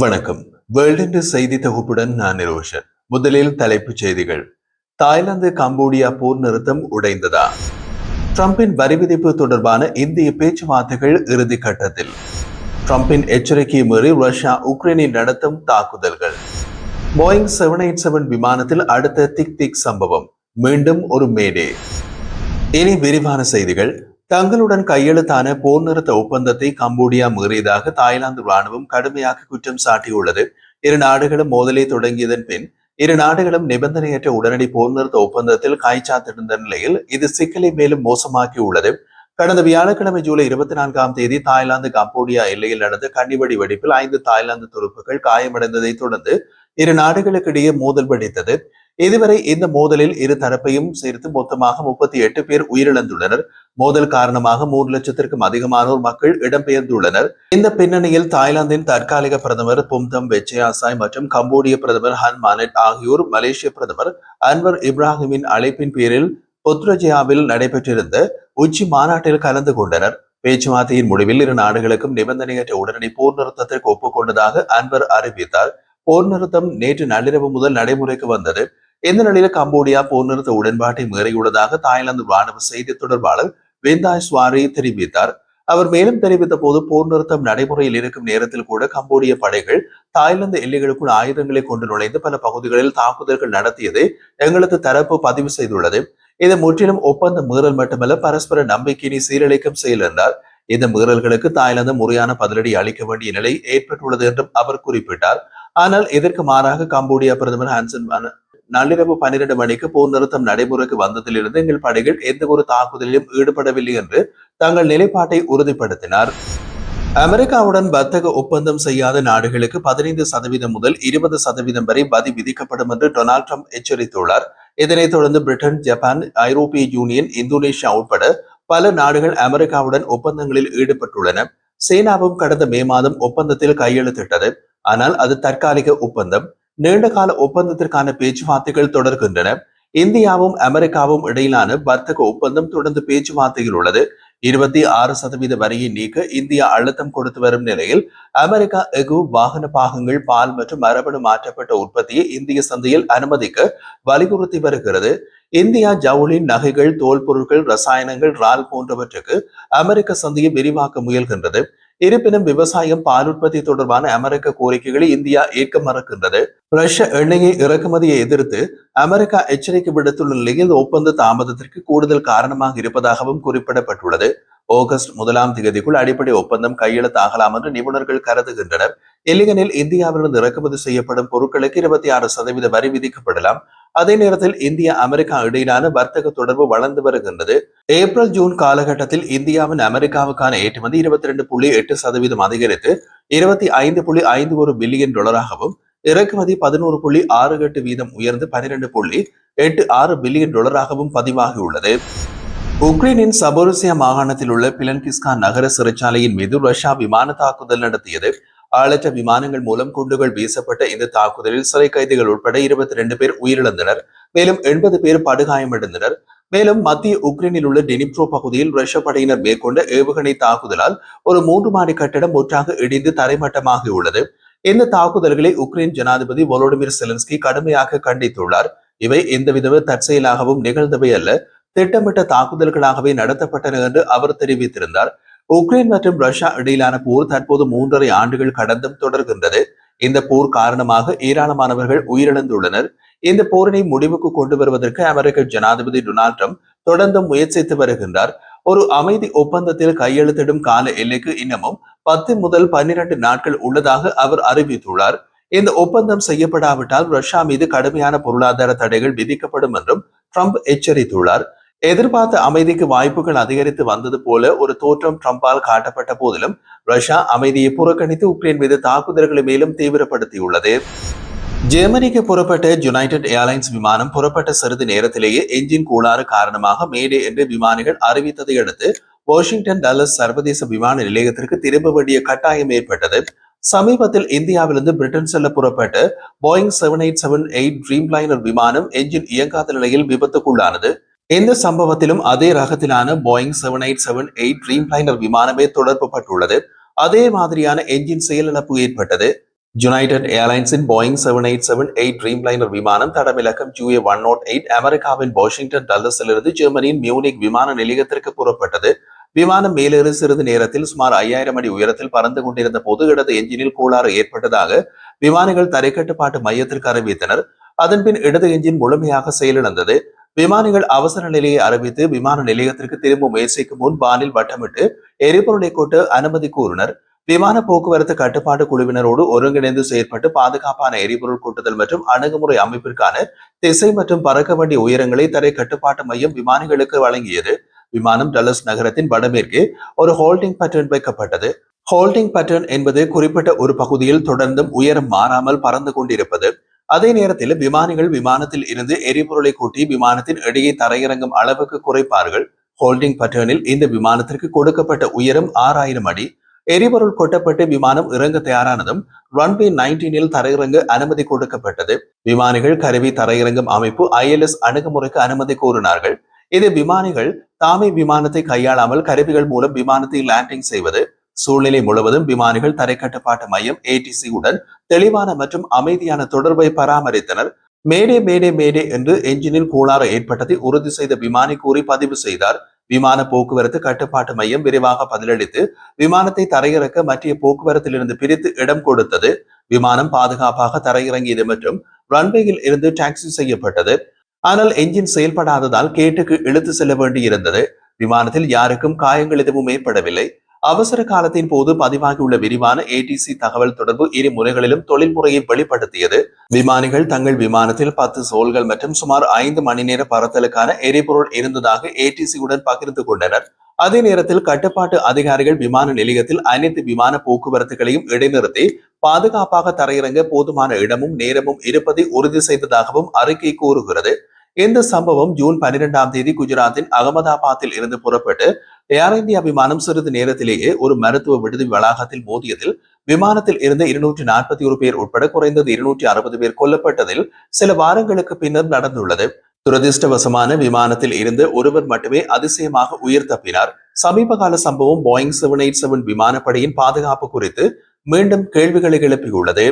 வணக்கம். வேர்ல்டு செய்தி தொகுப்புடன் நான் நிரோஷன் முதலில் தலைப்புச் செய்திகள். தாய்லாந்து கம்போடியா போர் நிறுத்தம் உடைந்ததா? ட்ரம்பின் வரி விதிப்பு தொடர்பான இந்திய பேச்சுவார்த்தைகள் இறுதி கட்டத்தில். ட்ரம்பின் எச்சரிக்கையை மீறி ரஷ்யா உக்ரைனில் நடத்தும் தாக்குதல்கள். போயிங் செவன் எயிட் செவன் விமானத்தில் அடுத்த திக் திக் சம்பவம். மீண்டும் ஒரு மேடே இனி விரிவான செய்திகள். தங்களுடன் கையெழுத்தான போர் நிறுத்த ஒப்பந்தத்தை கம்போடியா மீறியதாக தாய்லாந்து ராணுவம் கடுமையாக குற்றம் சாட்டியுள்ளது. இரு நாடுகளும் மோதலை தொடங்கியதன் பின் இரு நாடுகளும் நிபந்தனையற்ற உடனடி போர் நிறுத்த ஒப்பந்தத்தில் காய்ச்சாத்திருந்த நிலையில் இது சிக்கலை மேலும் மோசமாக்கியுள்ளது. கடந்த வியாழக்கிழமை ஜூலை இருபத்தி நான்காம் தேதி தாய்லாந்து கம்போடியா எல்லையில் நடந்த கண்ணிவடி வெடிப்பில் ஐந்து தாய்லாந்து துருப்புகள் காயமடைந்ததை தொடர்ந்து இரு நாடுகளுக்கிடையே மோதல் வெடித்தது. இதுவரை இந்த மோதலில் இரு தரப்பையும் சேர்த்து மொத்தமாக முப்பத்தி எட்டு பேர் உயிரிழந்துள்ளனர். மோதல் காரணமாக மூன்று லட்சத்திற்கும் அதிகமானோர் மக்கள் இடம்பெயர்ந்துள்ளனர். இந்த பின்னணியில் தாய்லாந்தின் தற்காலிக பிரதமர் பும்தம் வெச்சயாசாய் மற்றும் கம்போடிய பிரதமர் ஹன் மானட் ஆகியோர் மலேசிய பிரதமர் அன்வர் இப்ராஹிமின் அழைப்பின் பேரில் பொத்ரஜியாவில் நடைபெற்றிருந்த உச்சி மாநாட்டில் கலந்து கொண்டனர். பேச்சுவார்த்தையின் முடிவில் இரு நாடுகளுக்கும் நிபந்தனையற்ற உடனடி போர் நிறுத்தத்திற்கு ஒப்புக்கொண்டதாக அன்வர் அறிவித்தார். போர் நிறுத்தம் நேற்று நள்ளிரவு முதல் நடைமுறைக்கு வந்தது. இந்த நிலையில் கம்போடியா போர் நிறுத்த உடன்பாட்டை மீறியுள்ளதாக தாய்லாந்து ராணுவ செய்தி தொடர்பாளர் வெந்தாய் சுவாரி தெரிவித்தார். அவர் மேலும் தெரிவித்த போது போர் நிறுத்தம் நடைமுறையில் இருக்கும் நேரத்தில் கூட கம்போடிய படைகள் தாய்லாந்து எல்லைகளுக்குள் ஆயுதங்களை கொண்டு நுழைந்து பல பகுதிகளில் தாக்குதல்கள் நடத்தியதை எங்களது தரப்பு பதிவு செய்துள்ளது. இது முற்றிலும் ஒப்பந்த மீறல் மட்டுமல்ல பரஸ்பர நம்பிக்கையினை சீரழிக்கும் செயல் என்றார் இந்த மீறல்களுக்கு தாய்லாந்து முறையான பதிலடி அளிக்க வேண்டிய நிலை ஏற்பட்டுள்ளது என்றும் அவர் குறிப்பிட்டார். ஆனால் இதற்கு மாறாக கம்போடியா பிரதமர் ஹான்சன் நள்ளிரவு பன்னிரண்டு மணிக்கு போர் நிறுத்தம் நடைமுறைக்கு வந்ததிலிருந்து எங்கள் படைகள் எந்த ஒரு தாக்குதலிலும் ஈடுபடவில்லை என்று தங்கள் நிலைப்பாட்டை உறுதிப்படுத்தினார். அமெரிக்காவுடன் வர்த்தக ஒப்பந்தம் செய்யாத நாடுகளுக்கு பதினைந்து சதவீதம் முதல் இருபது சதவீதம் வரை வரி விதிக்கப்படும் என்று டொனால்ட் ட்ரம்ப் எச்சரித்துள்ளார். இதனைத் தொடர்ந்து பிரிட்டன் ஜப்பான் ஐரோப்பிய யூனியன் இந்தோனேஷியா உட்பட பல நாடுகள் அமெரிக்காவுடன் ஒப்பந்தங்களில் ஈடுபட்டுள்ளன. சீனாவும் கடந்த மே மாதம் ஒப்பந்தத்தில் கையெழுத்திட்டது. ஆனால் அது தற்காலிக ஒப்பந்தம். நீண்டகால ஒப்பந்தத்திற்கான பேச்சுவார்த்தைகள் தொடர்கின்றன. இந்தியாவும் அமெரிக்காவும் இடையிலான வர்த்தக ஒப்பந்தம் தொடர்ந்து பேச்சுவார்த்தையில் உள்ளது. இருபத்தி ஆறு சதவீத வரியை நீக்க இந்தியா அழுத்தம் கொடுத்து வரும் நிலையில் அமெரிக்கா எகு வாகன பாகங்கள் பால் மற்றும் மரபணு மாற்றப்பட்ட உற்பத்தியை இந்திய சந்தையில் அனுமதிக்க வலியுறுத்தி வருகிறது. இந்தியா ஜவுளி நகைகள் தோல் பொருட்கள் ரசாயனங்கள் ரால் போன்றவற்றுக்கு அமெரிக்க சந்தையை விரிவாக்க முயல்கின்றது. இருப்பினும் விவசாயம் பால் உற்பத்தி தொடர்பான அமெரிக்க கோரிக்கைகளை இந்தியா ஏற்க மறுக்கின்றது. ரஷ்ய எண்ணெயை இறக்குமதியை எதிர்த்து அமெரிக்கா எச்சரிக்கை விடுத்துள்ள நிலையில் ஒப்பந்த தாமதத்திற்கு கூடுதல் காரணமாக இருப்பதாகவும் குறிப்பிடப்பட்டுள்ளது. ஆகஸ்ட் முதலாம் தேதிக்குள் அடிப்படை ஒப்பந்தம் கையெழுத்தாகலாம் என்று நிபுணர்கள் கருதுகின்றனர். இல்லையெனில் இந்தியாவிலிருந்து இறக்குமதி செய்யப்படும் பொருட்களுக்கு இருபத்தி ஆறு சதவீத வரி விதிக்கப்படலாம். அதே நேரத்தில் இந்தியா அமெரிக்கா இடையிலான வர்த்தக தொடர்பு வளர்ந்து வருகின்றது. ஏப்ரல் ஜூன் காலகட்டத்தில் இந்தியாவின் அமெரிக்காவுக்கான ஏற்றுமதி இருபத்தி ரெண்டு புள்ளி எட்டு சதவீதம் அதிகரித்து இருபத்தி ஐந்து புள்ளி ஐந்து ஒரு பில்லியன் டாலராகவும் இறக்குமதி பதினோரு புள்ளி ஆறு எட்டு வீதம் உயர்ந்து பனிரெண்டு புள்ளி எட்டு ஆறு பில்லியன் டாலராகவும் பதிவாகியுள்ளது. உக்ரைனின் சபோருசியா மாகாணத்தில் உள்ள பிலன்கிஸ்கா நகர சிறைச்சாலையின் மீது ரஷ்யா விமான தாக்குதல் நடத்தியது. ஆளற்ற விமானங்கள் மூலம் குண்டுகள் வீசப்பட்ட இந்த தாக்குதலில் சிறை கைதிகள் உட்பட இருபத்தி ரெண்டு பேர் உயிரிழந்தனர். மேலும் எண்பது பேர் படுகாயமடைந்தனர். மேலும் மத்திய உக்ரைனில் உள்ள டெனிப்ரோ பகுதியில் ரஷ்ய படையினர் மேற்கொண்ட ஏவுகணை தாக்குதலால் ஒரு மூன்று மாடி கட்டடம் ஒற்றாக இடிந்து தரைமட்டமாகியுள்ளது இந்த தாக்குதல்களை உக்ரைன் ஜனாதிபதி வொலோடிமிர் செலன்ஸ்கி கடுமையாக கண்டித்துள்ளார். இவை எந்தவித தற்செயலாகவும் நிகழ்ந்தவை அல்ல திட்டமிட்ட தாக்குதல்களாகவே நடத்தப்பட்டன என்று அவர் தெரிவித்திருந்தார். உக்ரைன் மற்றும் ரஷ்யா இடையிலான போர் தற்போது மூன்றரை ஆண்டுகள் கடந்தும் தொடர்கின்றது. இந்த போர் காரணமாக ஏராளமானவர்கள் உயிரிழந்துள்ளனர். இந்த போரினை முடிவுக்கு கொண்டு வருவதற்கு அமெரிக்க ஜனாதிபதி டொனால்ட் ட்ரம்ப் தொடர்ந்து முயற்சித்து வருகின்றார். ஒரு அமைதி ஒப்பந்தத்தில் கையெழுத்திடும் கால எல்லைக்கு இன்னமும் பத்து முதல் பன்னிரண்டு நாட்கள் உள்ளதாக அவர் அறிவித்துள்ளார். இந்த ஒப்பந்தம் செய்யப்படாவிட்டால் ரஷ்யா மீது கடுமையான பொருளாதார தடைகள் விதிக்கப்படும் என்றும் ட்ரம்ப் எச்சரித்துள்ளார். எதிர்பார்த்த அமைதிக்கு வாய்ப்புகள் அதிகரித்து வந்தது போல ஒரு தோற்றம் ட்ரம்பால் காட்டப்பட்ட போதிலும் ரஷ்யா அமைதியை புறக்கணித்து உக்ரைன் மீது தாக்குதல்களை மேலும் தீவிரப்படுத்தியுள்ளது. ஜெர்மனிக்கு புறப்பட்ட யுனைடெட் ஏர்லைன்ஸ் விமானம் புறப்பட்ட சிறிது நேரத்திலேயே என்ஜின் கூடாறு காரணமாக மேடே என்று விமானிகள் அறிவித்ததை அடுத்து வாஷிங்டன் டல்லஸ் சர்வதேச விமான நிலையத்திற்கு திரும்ப வேண்டிய கட்டாயம் ஏற்பட்டது. சமீபத்தில் இந்தியாவிலிருந்து பிரிட்டன் செல்ல புறப்பட்டு Boeing seven eight seven eight Dreamliner விமானம் என்ஜின் இயங்காத நிலையில் விபத்துக்குள்ளானது. இந்த சம்பவத்திலும் அதே ரகத்திலான Boeing seven eight seven eight Dreamliner விமானமே தொடர்புபட்டுள்ளது. அதே மாதிரியான என்ஜின் செயலிழப்பு ஏற்பட்டது. United ஏர்லைன்ஸின் Boeing seven eight seven eight Dreamliner விமானம் தடவிலக்கம் ஜூஏ ஒன் நாட் எயிட் அமெரிக்காவின் வாஷிங்டன் டல்லஸிலிருந்து ஜெர்மனியின் மியூனிக் விமான நிலையத்திற்கு புறப்பட்டது. விமானம் மேலேறு சிறிது நேரத்தில் சுமார் ஐயாயிரம் அடி உயரத்தில் பறந்து கொண்டிருந்த போது இடது என்ஜினில் கோளாறு ஏற்பட்டதாக விமானிகள் தரைக்கட்டுப்பாட்டு மையத்திற்கு அறிவித்தனர். அதன்பின் இடது என்ஜின் முழுமையாக செயலிழந்தது. விமானிகள் அவசர நிலையை அறிவித்து விமான நிலையத்திற்கு திரும்ப முயற்சிக்கும் முன் வானில் வட்டமிட்டு எரிபொருளை கொண்டு அனுமதி கூறினர். விமான போக்குவரத்து கட்டுப்பாட்டு குழுவினரோடு ஒருங்கிணைந்து செயற்பட்டு பாதுகாப்பான எரிபொருள் கூட்டுதல் மற்றும் அணுகுமுறை அமைப்பிற்கான திசை மற்றும் பறக்க வேண்டிய உயரங்களை தரை கட்டுப்பாட்டு மையம் விமானிகளுக்கு வழங்கியது. விமானம் டல்லஸ் நகரத்தின் வடமேற்கே ஒரு ஹோல்டிங் பேட்டர்ன் வைக்கப்பட்டது. ஹோல்டிங் பேட்டர்ன் என்பது குறிப்பிட்ட ஒரு பகுதியில் தொடர்ந்தும் உயரம் மாறாமல் பறந்து கொண்டிருப்பது. அதே நேரத்தில் விமானிகள் விமானத்தில் இருந்து எரிபொருளை கூட்டி விமானத்தின் இடையே தரையிறங்கும் அளவுக்கு குறைப்பார்கள். ஹோல்டிங் பட்டர்னில் இந்த விமானத்திற்கு கொடுக்கப்பட்ட உயரம் ஆறாயிரம் அடி. எரிபொருள் கொட்டப்பட்டு விமானம் இறங்க தயாரானதும் ரன்வே நைன்டீனில் தரையிறங்க அனுமதி கொடுக்கப்பட்டது. விமானிகள் கருவி தரையிறங்கும் அமைப்பு ஐஎல்எஸ் அணுகுமுறைக்கு அனுமதி கோரினார்கள். இது விமானிகள் தாமே விமானத்தை கையாளாமல் கருவிகள் மூலம் விமானத்தை லேண்டிங் செய்வது சூழ்நிலை முழுவதும் விமானிகள் தரைக்கட்டுப்பாட்டு மையம் ஏடிசி உடன் தெளிவான மற்றும் அமைதியான தொடர்பை பராமரித்தனர். மேடே மேடே மேடே என்று என்ஜினில் கோளாறு ஏற்பட்டதை உறுதி செய்த விமானி கூறி பதிவு செய்தார். விமான போக்குவரத்து கட்டுப்பாட்டு மையம் விரைவாக பதிலளித்து விமானத்தை தரையிறக்க மத்திய போக்குவரத்திலிருந்து பிரித்து இடம் கொடுத்தது. விமானம் பாதுகாப்பாக தரையிறங்கியது மற்றும் ரன்வேயில் இருந்து டாக்ஸி செய்யப்பட்டது. ஆனால் என்ஜின் செயல்படாததால் கேட்டுக்கு இழுத்து செல்ல வேண்டியிருந்தது. விமானத்தில் யாருக்கும் காயங்கள் எதுவும் ஏற்படவில்லை. அவசர காலத்தின் போது பதிவாகியுள்ள விரிவான ஏடிசி தகவல் தொடர்பு இரு முறைகளிலும் தொழில்முறையை வெளிப்படுத்தியது. விமானிகள் தங்கள் விமானத்தில் பத்து சோல்கள் மற்றும் சுமார் ஐந்து மணி நேர பறத்தலுக்கான எரிபொருள் இருந்ததாக ஏடிசியுடன் பகிர்ந்து கொண்டனர். அதே நேரத்தில் கட்டுப்பாட்டு அதிகாரிகள் விமான நிலையத்தில் அனைத்து விமான போக்குவரத்துகளையும் இடைநிறுத்தி பாதுகாப்பாக தரையிறங்க போதுமான இடமும் நேரமும் இருப்பதை உறுதி செய்ததாகவும் அறிக்கை கூறுகிறது. இந்த சம்பவம் ஜூன் பன்னிரெண்டாம் தேதி குஜராத்தின் அகமதாபாத்தில் இருந்து புறப்பட்டு ஏர் இந்தியா விமானம் சிறிது நேரத்திலேயே ஒரு மருத்துவ விடுதி வளாகத்தில் மோதியதில் விமானத்தில் இருந்த இருநூற்றி நாற்பத்தி ஒரு பேர் உட்பட குறைந்தது இருநூற்றி அறுபது பேர் கொல்லப்பட்டதில் சில வாரங்களுக்கு பின்னர் நடந்துள்ளது. துரதிருஷ்டவசமான விமானத்தில் இருந்து ஒருவர் மட்டுமே அதிசயமாக உயிர் தப்பினார். சமீப கால சம்பவம் போயிங் செவன் எயிட் செவன் விமானப்படையின் பாதுகாப்பு குறித்து மீண்டும் கேள்விகளை எழுப்பியுள்ளது.